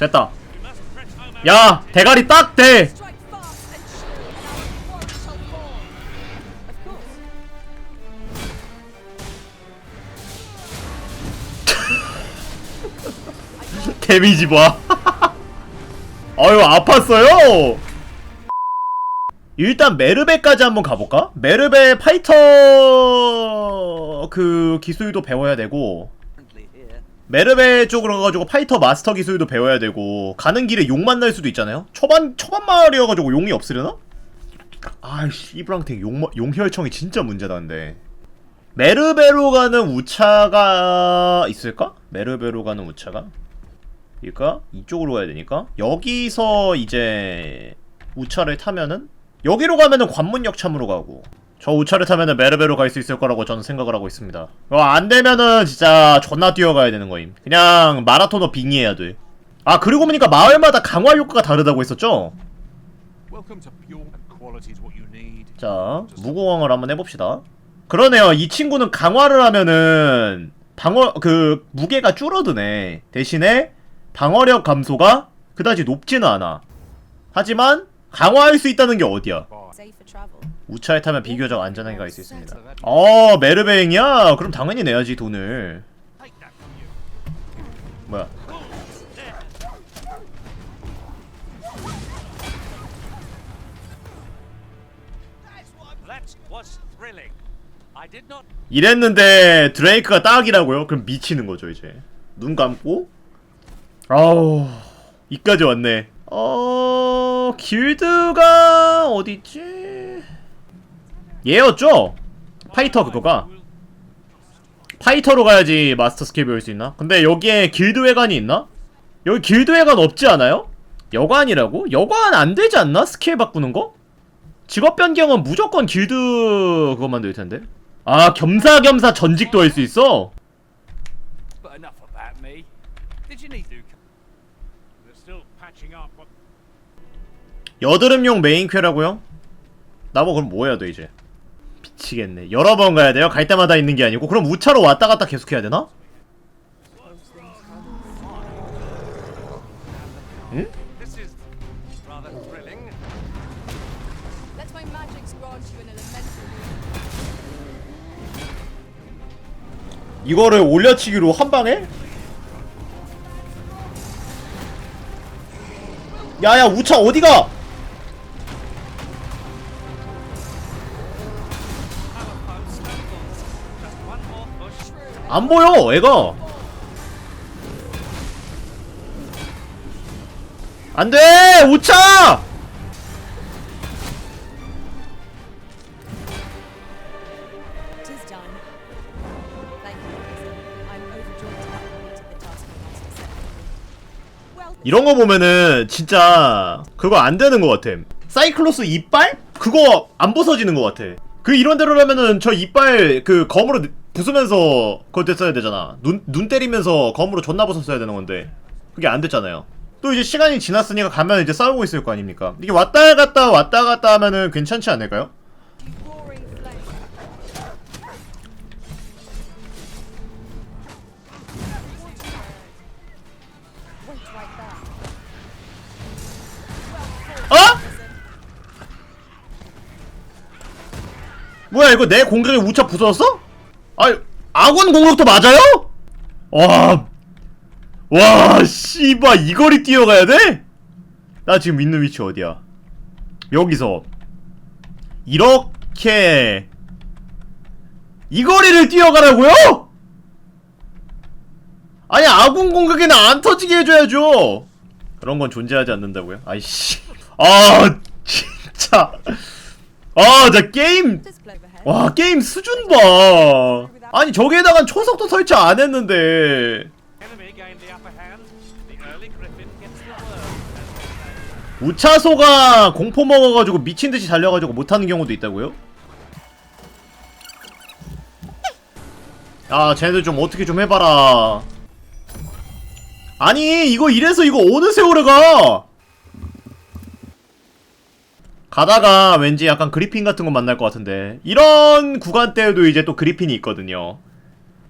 됐다 야 대가리 course. 데미지 봐 아유 아팠어요 일단 메르베까지 한번 가볼까? 메르베 파이터 그 기술도 배워야 되고 메르베 쪽으로 가가지고 파이터 마스터 기술도 배워야 되고 가는 길에 용 만날 수도 있잖아요 초반 초반 마을이어가지고 용이 없으려나? 아이씨 이브랑텍 용, 용혈청이 진짜 문제다 근데 메르베로 가는 우차가 있을까? 메르베로 가는 우차가? 그러니까 이쪽으로 가야 되니까 여기서 이제 우차를 타면은 여기로 가면은 관문역 참으로 가고 저 우차를 타면은 메르베로 갈 수 있을 거라고 저는 생각을 하고 있습니다. 어, 안 되면은 진짜 존나 뛰어가야 되는 거임. 그냥 마라토너 빙의해야 돼. 아 그리고 보니까 마을마다 강화 효과가 다르다고 했었죠? 자 무공항을 한번 해봅시다. 그러네요. 이 친구는 강화를 하면은 방어 그 무게가 줄어드네. 대신에 방어력 감소가 그다지 높지는 않아. 하지만 강화할 수 있다는 게 어디야? Travel. 우차에 타면 비교적 안전하게 갈 수 있습니다. 어 메르베잉이야? 그럼 당연히 내야지 돈을. 뭐야? 이랬는데 드레이크가 딱이라고요? 그럼 미치는 거죠 이제. 눈 감고. 아우 이까지 왔네. 어 길드가 어디 있지? 얘였죠? 파이터 그거가. 파이터로 가야지 마스터 스킬 배울 수 있나? 근데 여기에 길드 회관이 있나? 여기 길드 회관 없지 않아요? 여관이라고? 여관 안 되지 않나? 스킬 바꾸는 거? 직업 변경은 무조건 길드 그것만 될 텐데. 아 겸사겸사 전직도 할 수 있어? 여드름용 메인 퀘라고요? 나뭐 그럼 뭐 해야 돼 이제? 미치겠네. 여러 번 가야 돼요? 갈 때마다 있는 게 아니고 그럼 우차로 왔다 갔다 계속 해야 되나? 이거를 올려치기로 한 방에? 야야 우차 어디가? 안 보여 애가. 안돼. Well, 이런 거 보면은 진짜 그거 안 되는 것 같아. 사이클로스 이빨? 그거 안 부서지는 것 같아. 그 이론대로라면은 저 이빨 그 검으로 부수면서 그거 됐어야 되잖아. 눈, 눈 때리면서 검으로 존나 부쉈어야 되는 건데. 그게 안 됐잖아요. 또 이제 시간이 지났으니까 가면 이제 싸우고 있을 거 아닙니까? 이게 왔다 갔다 왔다 갔다 하면은 괜찮지 않을까요? 어? 뭐야 이거 내 공격에 우차 부서졌어? 아니 아군 공격도 맞아요? 와, 와 씨발 이 거리 뛰어가야 돼? 나 지금 있는 위치 어디야? 여기서 이렇게 이 거리를 뛰어가라고요? 아니 아군 공격에는 안 터지게 해줘야죠. 그런 건 존재하지 않는다고요? 아이씨. 아 진짜. 아, 나 게임. 와 게임 수준 봐. 아니 저기에다가 초석도 설치 안 했는데. 우차소가 공포 먹어가지고 미친 듯이 달려가지고 못하는 경우도 있다고요? 아, 쟤네들 좀 어떻게 좀 해봐라. 아니, 이거 이래서 이거 어느 세월에 가? 가다가 왠지 약간 그리핀 같은 거 만날 것 같은데. 이런 구간대에도 이제 또 그리핀이 있거든요.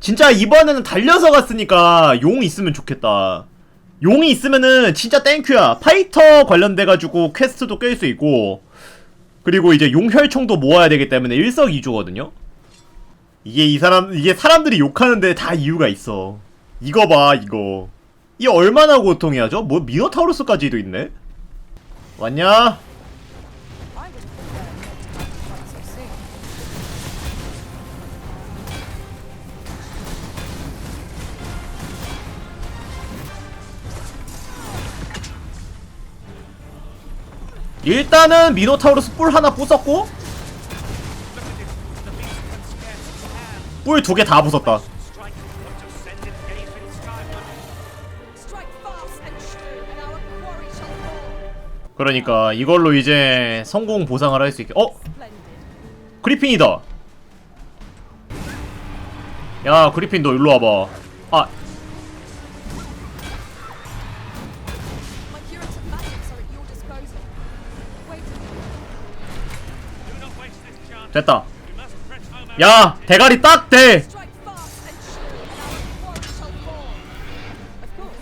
진짜 이번에는 달려서 갔으니까 용 있으면 좋겠다. 용이 있으면은 진짜 땡큐야. 파이터 관련돼가지고 퀘스트도 깰 수 있고, 그리고 이제 용혈총도 모아야 되기 때문에 일석이조거든요. 이게 이 사람 이게 사람들이 욕하는데 다 이유가 있어. 이거 봐 이거. 이 얼마나 고통이야죠? 뭐 미노타우루스까지도 있네. 왔냐? 일단은 미노타우루스 뿔 하나 부쉈고 뿔 두 개 다 부쉈다. 그러니까 이걸로 이제 성공 보상을 할 수 있게. 어? 그리핀이다. 야 그리핀 너 일로 와봐. 아 됐다. 야 대가리 딱 대. Strike fast and true, and our quarry shall fall. Of course.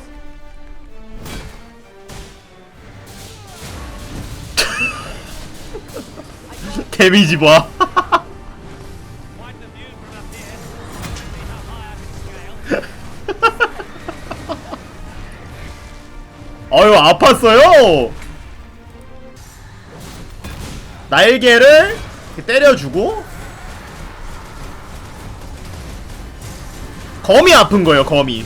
데미지 봐. 아유 아팠어요. 날개를 때려주고 거미 아픈 거예요 거미.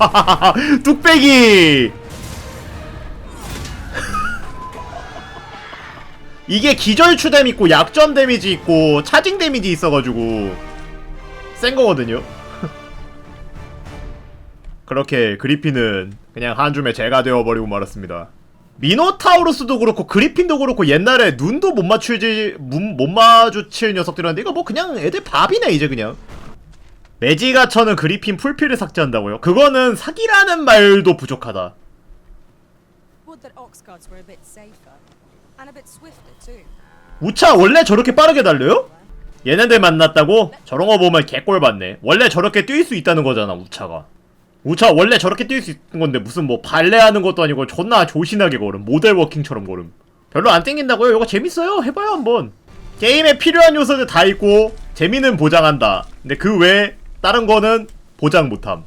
뚝배기 이게 기절추뎀 있고 약점 데미지 있고 차징 데미지 있어가지고 센 거거든요 그렇게 그리핀은 그냥 한 줌의 재가 되어버리고 말았습니다 미노타우루스도 그렇고 그리핀도 그렇고 옛날에 눈도 못 맞추지 문- 못 마주칠 녀석들이었는데 이거 뭐 그냥 애들 밥이네 이제 그냥 매지가 쳐는 그리핀 풀피를 삭제한다고요? 그거는 사기라는 말도 부족하다. 우차 원래 저렇게 빠르게 달려요? 얘네들 만났다고? 저런 거 보면 개꼴 받네. 원래 저렇게 뛸 수 있다는 거잖아, 우차가. 우차 원래 저렇게 뛸 수 있는 건데 무슨 뭐 발레하는 것도 아니고 존나 조신하게 걸음. 모델 워킹처럼 걸음. 별로 안 땡긴다고요? 이거 재밌어요. 해봐요 한번. 게임에 필요한 요소들 다 있고 재미는 보장한다. 근데 그 외에 다른 거는 보장 못함.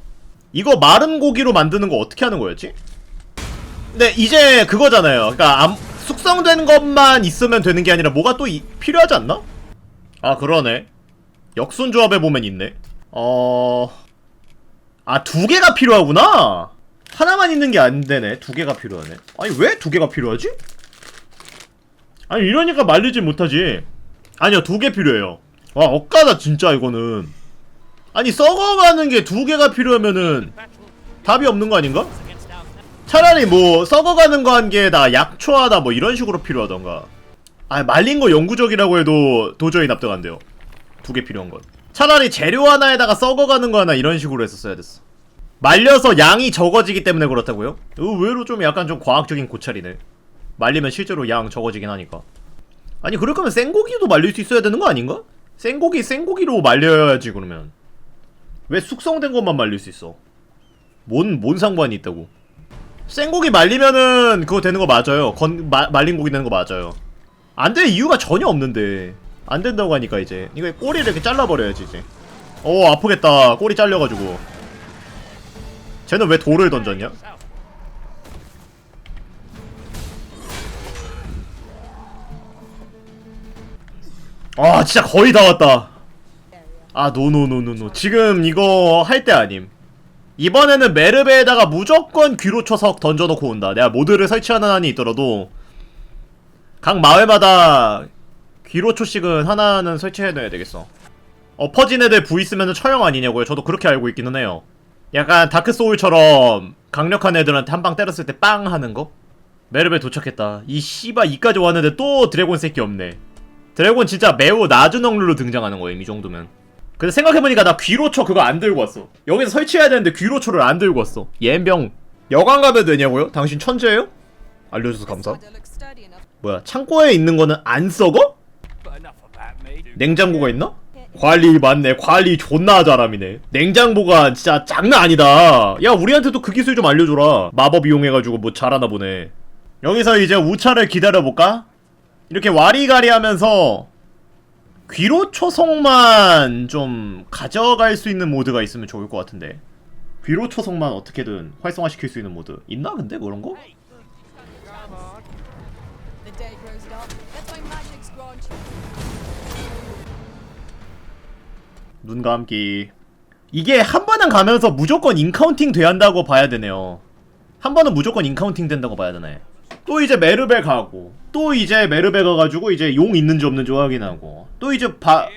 이거 마른 고기로 만드는 거 어떻게 하는 거였지? 근데 이제 그거잖아요. 그러니까 암- 숙성된 것만 있으면 되는 게 아니라 뭐가 또 이- 필요하지 않나? 아 그러네. 역순 조합에 보면 있네. 어. 아 두 개가 필요하구나. 하나만 있는 게 안 되네. 두 개가 필요하네. 아니 왜 두 개가 필요하지? 아니 이러니까 말리지 못하지. 아니요 두 개 필요해요. 와 억까다 진짜 이거는. 아니 썩어가는 게 두 개가 필요하면은 답이 없는 거 아닌가? 차라리 뭐 썩어가는 거 한개다 약초하다 뭐 이런 식으로 필요하던가 아 말린 거 영구적이라고 해도 도저히 납득 안 돼요 두 개 필요한 건 차라리 재료 하나에다가 썩어가는 거 하나 이런 식으로 했었어야 됐어 말려서 양이 적어지기 때문에 그렇다고요? 의외로 좀 약간 좀 과학적인 고찰이네 말리면 실제로 양 적어지긴 하니까 아니 그럴 거면 생고기도 말릴 수 있어야 되는 거 아닌가? 생고기 생고기로 말려야지 그러면 왜 숙성된 것만 말릴 수 있어 뭔, 뭔 상관이 있다고 생고기 말리면은 그거 되는 거 맞아요. 건 마, 말린 고기 되는 거 맞아요. 안될 이유가 전혀 없는데 안 된다고 하니까 이제 이거 꼬리를 이렇게 잘라버려야지 이제. 어 아프겠다. 꼬리 잘려가지고. 쟤는 왜 돌을 던졌냐? 아 진짜 거의 다 왔다. 아 노노노노노 지금 이거 할 때 아님. 이번에는 메르베에다가 무조건 귀로 쳐서 던져놓고 온다. 내가 모드를 설치하는 한이 있더라도 각 마을마다 귀로초씩은 하나는 설치해놔야 되겠어. 엎어진 애들 부 있으면 처형 아니냐고요. 저도 그렇게 알고 있기는 해요. 약간 다크소울처럼 강력한 애들한테 한 방 때렸을 때 빵 하는 거? 메르베 도착했다. 이 씨바 이까지 왔는데 또 드래곤 새끼 없네. 드래곤 진짜 매우 낮은 확률로 등장하는 거예요. 이 정도면. 근데 생각해보니까 나 귀로초 그거 안 들고 왔어. 여기서 설치해야 되는데 귀로초를 안 들고 왔어. 옌병 여관 가면 되냐고요? 당신 천재예요? 알려줘서 감사. 뭐야 창고에 있는 거는 안 썩어? 냉장고가 있나? 관리 맞네. 관리 존나 잘함이네. 냉장고가 진짜 장난 아니다. 야 우리한테도 그 기술 좀 알려줘라. 마법 이용해가지고 뭐 잘하나 보네. 여기서 이제 우차를 기다려볼까? 이렇게 와리가리 하면서 귀로 초성만 좀 가져갈 수 있는 모드가 있으면 좋을 것 같은데. 귀로 초성만 어떻게든 활성화시킬 수 있는 모드 있나 근데? 그런 거? 눈 감기 이게 한 번은 가면서 무조건 인카운팅 돼야 한다고 봐야 되네요 한 번은 무조건 인카운팅 된다고 봐야 되네 또 이제 메르베 가고 또 이제 메르베 가가지고 이제 용 있는지 없는지 확인하고 또 이제 바.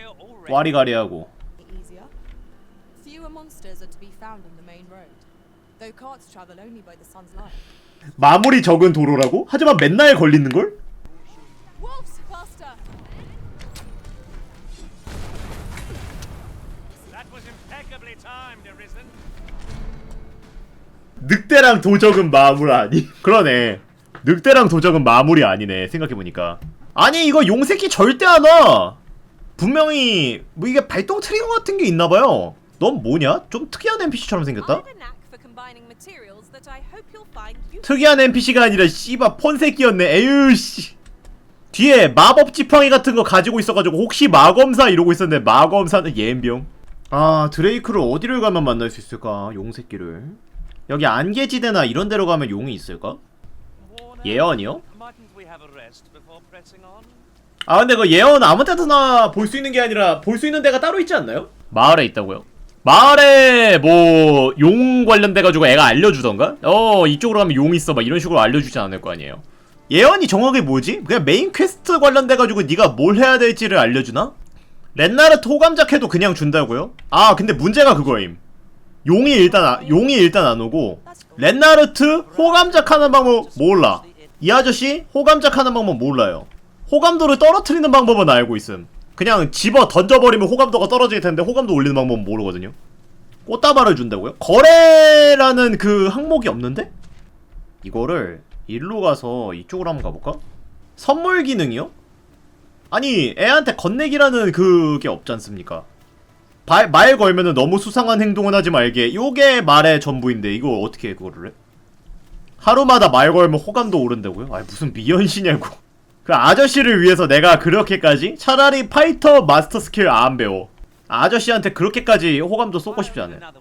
와리가리하고. 마무리 적은 도로라고? 하지만 맨날 걸리는걸? 늑대랑 도적은 마물 아니? 그러네. 늑대랑 도적은 마물이 아니네 생각해보니까. 아니 이거 용새끼 절대 안 와! 분명히 뭐 이게 발동 트리거 같은 게 있나봐요. 넌 뭐냐? 좀 특이한 NPC처럼 생겼다? 특이한 NPC가 아니라 씨바 폰새끼였네. 에휴 씨. 뒤에 마법 지팡이 같은 거 가지고 있어가지고 혹시 마검사 이러고 있었는데 마검사는 예엠병. 아 드레이크를 어디를 가면 만날 수 있을까? 용새끼를 여기 안개지대나 이런 데로 가면 용이 있을까? 예언이요? 아 근데 그 예언 아무 데서나 볼 수 있는 게 아니라 볼 수 있는 데가 따로 있지 않나요? 마을에 있다고요? 마을에 뭐 용 관련돼 가지고 애가 알려주던가? 어 이쪽으로 가면 용 있어 막 이런 식으로 알려주지 않을 거 아니에요 예언이 정확히 뭐지? 그냥 메인 퀘스트 관련돼 가지고 네가 뭘 해야 될지를 알려주나? 렌나르트 호감작해도 그냥 준다고요? 아 근데 문제가 그거임 용이 일단 아, 용이 일단 안 오고 렌나르트 호감작 하는 방법 몰라 이 아저씨 호감작 하는 방법 몰라요 호감도를 떨어뜨리는 방법은 알고 있음 그냥 집어 던져버리면 호감도가 떨어질 텐데 호감도 올리는 방법은 모르거든요 꽃다발을 준다고요? 거래라는 그 항목이 없는데? 이거를 일로 가서 이쪽으로 한번 가볼까? 선물 기능이요? 아니 애한테 건네기라는 그게 없지 않습니까? 발- 말 걸면은 너무 수상한 행동은 하지 말게 요게 말의 전부인데 이거 어떻게 해 그거를 해? 하루마다 말 걸면 호감도 오른다고요? 아 무슨 미연시냐고 그 아저씨를 위해서 내가 그렇게까지? 차라리 파이터 마스터 스킬 안 배워 아저씨한테 그렇게까지 호감도 쏟고 싶지 않아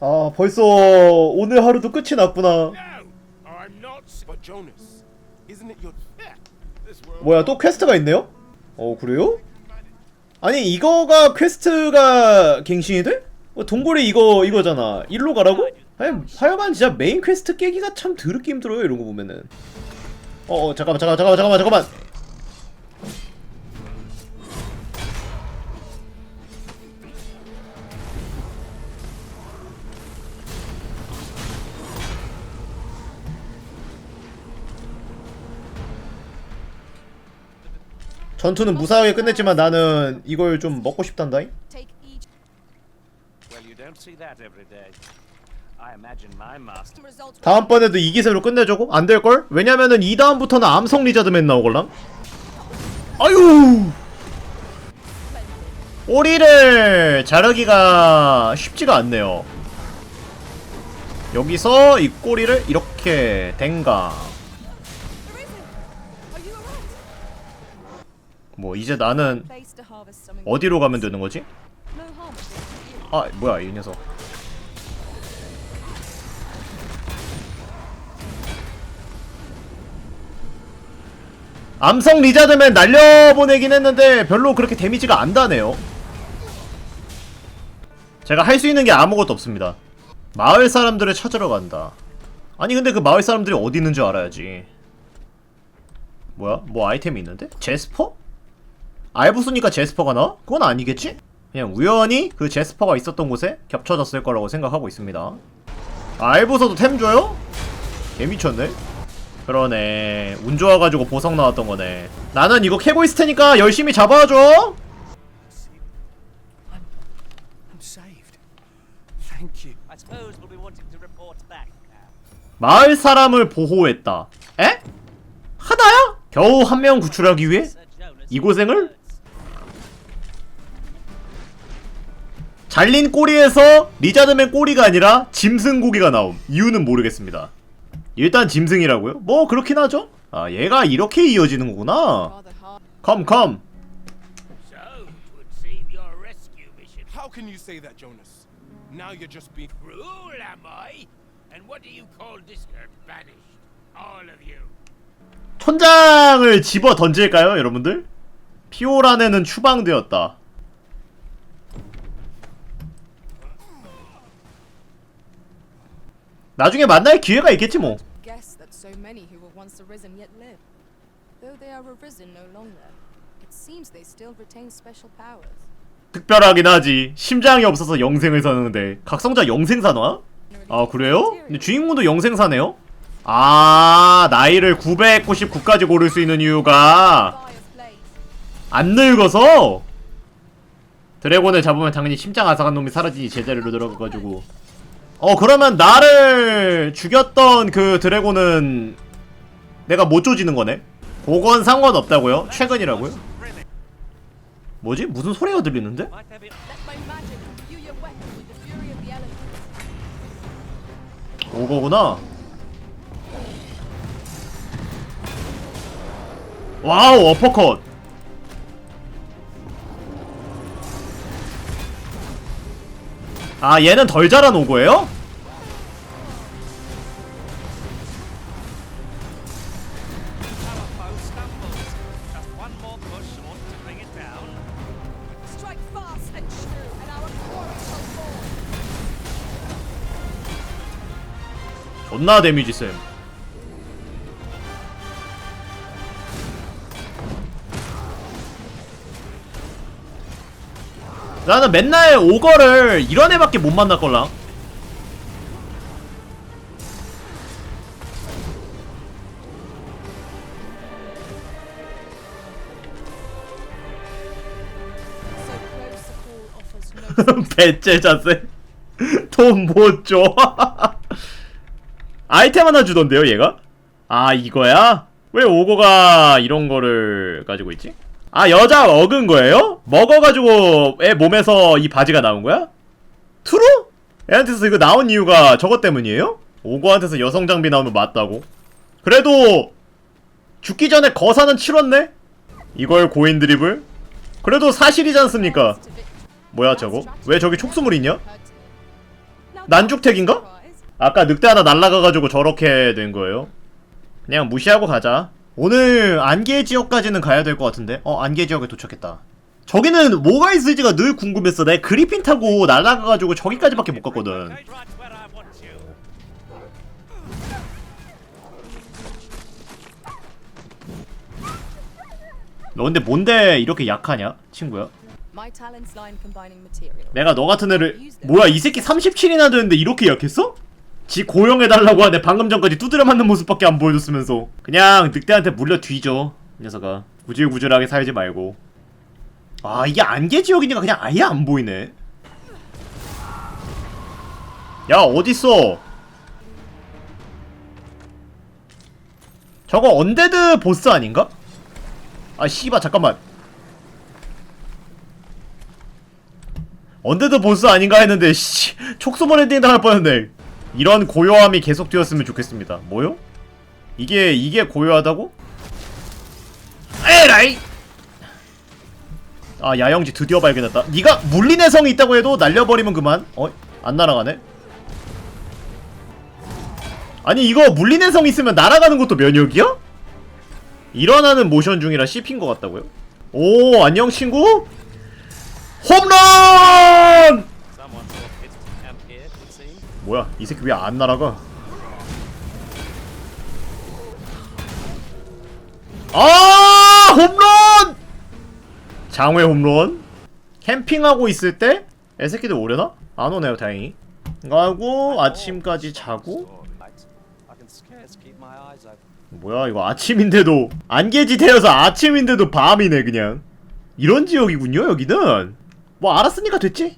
아 벌써 오늘 하루도 끝이 났구나. 뭐야 또 퀘스트가 있네요? 어 그래요? 아니 이거가 퀘스트가 갱신이 돼? 어, 동굴이 이거 이거잖아 일로 가라고? 아니 하여간 진짜 메인 퀘스트 깨기가 참 더럽게 힘들어요 이런 거 보면은 어, 어 잠깐만 잠깐만 잠깐만 잠깐만 전투는 무사하게 끝냈지만 나는 이걸 좀 먹고 싶단다잉. 다음번에도 이 기세로 끝내자고? 안 될걸? 왜냐면은 이 다음부터는 암성 리자드맨 나오걸랑? 아유! 꼬리를 자르기가 쉽지가 않네요. 여기서 이 꼬리를 이렇게 댕강. 뭐 이제 나는. 어디로 가면 되는 거지? 아 뭐야 이 녀석. 암성 리자드맨 날려보내긴 했는데 별로 그렇게 데미지가 안 다네요. 제가 할 수 있는 게 아무것도 없습니다. 마을 사람들을 찾으러 간다. 아니 근데 그 마을 사람들이 어디 있는 줄 알아야지. 뭐야? 뭐 아이템이 있는데? 제스퍼? 알부스니까 제스퍼가 나와? 그건 아니겠지? 그냥 우연히 그 제스퍼가 있었던 곳에 겹쳐졌을 거라고 생각하고 있습니다. 알부서도 템 줘요? 개 미쳤네. 그러네. 운 좋아가지고 보석 나왔던 거네. 나는 이거 캐고 있을 테니까 열심히 잡아줘. 마을 사람을 보호했다. 에? 하나야? 겨우 한 명 구출하기 위해? 이 고생을? 달린 꼬리에서 리자드맨 꼬리가 아니라 짐승 고기가 나옴. 이유는 모르겠습니다. 일단 짐승이라고요? 뭐 그렇긴 하죠. 아 얘가 이렇게 이어지는 거구나. Rather hard. 컴 컴. So, it would seem your rescue mission How can you say that, Jonas? Now you're just being cruel, am I? And what do you call this earth banished? All of you. 천장을 집어 던질까요, 여러분들? 피오란에는 추방되었다. 나중에 만날 기회가 있겠지 뭐. Guess that so many who were once arisen yet live. Though they are arisen no longer, it seems they still retain special powers. 특별하긴 하지. 심장이 없어서 영생을 사는데 각성자 영생 산화? 아 그래요? 근데 주인공도 영생 사네요? 아 나이를 999까지 고를 수 있는 이유가 Fire's blaze. 안 늙어서 드래곤을 잡으면 당연히 심장 아삭한 놈이 사라지니 제자리로 들어가가지고 어 그러면 나를 죽였던 그 드래곤은 내가 못 조지는 거네 그건 상관없다고요? 최근이라고요? 뭐지? 무슨 소리가 들리는데? 오거구나 와우 어퍼컷 아 얘는 덜 자란 fall. 존나 데미지 쌤 나는 맨날 오거를 이런 애밖에 못 만날걸랑 배째 자세 돈 못 줘. 아이템 하나 주던데요, 얘가? 아, 이거야? 왜 오고가 이런 거를 가지고 있지? 아, 여자 먹은 거예요? 먹어가지고 애 몸에서 이 바지가 나온 거야? 트루? 애한테서 이거 나온 이유가 저것 때문이에요? 오고한테서 여성 장비 나오면 맞다고? 그래도 죽기 전에 거사는 치렀네? 이걸 고인 드리블? 그래도 사실이지 않습니까? 뭐야 저거? 왜 저기 촉수물 있냐? 난죽택인가? 아까 늑대 하나 날라가가지고 저렇게 된 거예요. 그냥 무시하고 가자. 오늘 안개 지역까지는 가야 될 것 같은데? 어, 안개 지역에 도착했다. 저기는 뭐가 있을지가 늘 궁금했어. 내 그리핀 타고 날아가가지고 저기까지밖에 못 갔거든. 너 근데 뭔데 이렇게 약하냐, 친구야? 내가 너 같은 애를 뭐야 이 새끼 37이나 되는데 이렇게 약했어? 지 고용해달라고 하네 방금 전까지 두드려 맞는 모습밖에 안 보여줬으면서 그냥 늑대한테 물려 뒤져 이 녀석아. 구질구질하게 살지 말고. 아 이게 안개 지역이니까 그냥 아예 안 보이네. 야 어딨어? 저거 언데드 보스 아닌가? 아 씨발 잠깐만. 언데드 보스 아닌가 했는데 씨 촉수몰 엔딩 당할 뻔했네 이런 고요함이 계속되었으면 좋겠습니다 뭐요? 이게 이게 고요하다고? 에라이 아 야영지 드디어 발견했다 니가 물린의 성이 있다고 해도 날려버리면 그만 어? 안 날아가네? 아니 이거 물린의 성 있으면 날아가는 것도 면역이야? 일어나는 모션 중이라 씹힌 것 같다고요? 오 안녕 친구? 홈런! 뭐야? 이 새끼 왜 안 날아가? 아! 홈런! 장외 홈런? 캠핑하고 있을 때? 애새끼들 오려나? 안 오네요 다행히. 하고 아침까지 자고. 뭐야 이거 아침인데도. 안개지대여서 아침인데도 밤이네 그냥. 이런 지역이군요 여기는. 뭐 알았으니까 됐지